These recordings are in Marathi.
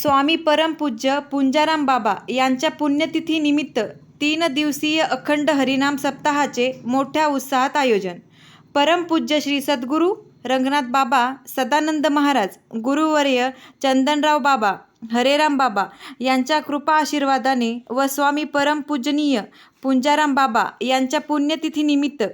स्वामी परमपूज्य पुंजाराम बाबा यांच्या पुण्यतिथीनिमित्त तीन दिवसीय अखंड हरिनाम सप्ताहाचे मोठ्या उत्साहात आयोजन. परमपूज्य श्री सद्गुरू रंगनाथ बाबा सदानंद महाराज गुरुवर्य चंदनराव बाबा हरेराम बाबा यांच्या कृपा आशीर्वादाने व स्वामी परमपूजनीय पुंजाराम बाबा यांच्या पुण्यतिथीनिमित्त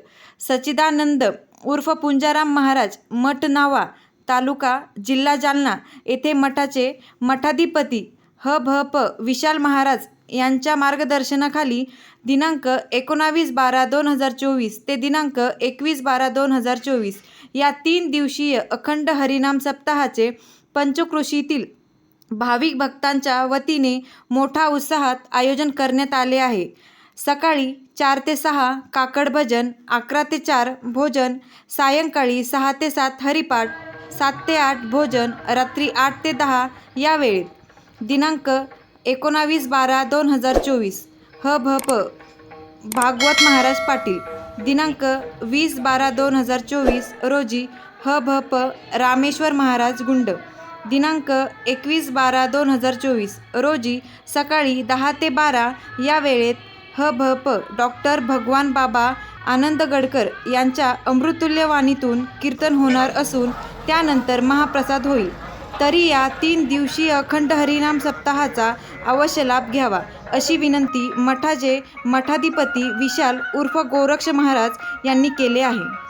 सच्चिदानंद उर्फ पुंजाराम महाराज मठ नावा तालुका जिल्हा जालना येथे मठाचे मठाधिपती ह. भ. प. विशाल महाराज यांच्या मार्गदर्शनाखाली दिनांक एकोणावीस बारा दोन हजार चोवीस ते दिनांक एकवीस बारा दोन हजार चोवीस या तीन दिवसीय अखंड हरिनाम सप्ताहाचे पंचकृषीतील भाविक भक्तांच्या वतीने मोठा उत्साहात आयोजन करण्यात आले आहे. सकाळी चार ते सहा काकड भजन अकरा ते चार भोजन सायंकाळी सहा ते सात हरिपाठ सात ते आठ भोजन रात्री आठ ते दहा या वेळेत. दिनांक एकोणावीस बारा दोन हजार चोवीस. ह भ प. भागवत महाराज पाटील. दिनांक वीस बारा दोन हजार चोवीस रोजी ह भ प. रामेश्वर महाराज गुंड. दिनांक एकवीस बारा दोन हजार चोवीस रोजी सकाळी दहा ते बारा या वेळेत ह भ प. डॉक्टर भगवान बाबा आनंद गडकर यांच्या अमृतुल्यवाणीतून कीर्तन होणार असून त्यानंतर महाप्रसाद होईल. तरी या तीन दिवसीय अखंड हरिनाम सप्ताहाचा अवश्य लाभ घ्यावा अशी विनंती मठाचे मठाधिपती विशाल उर्फ गोरक्ष महाराज यांनी केले आहे.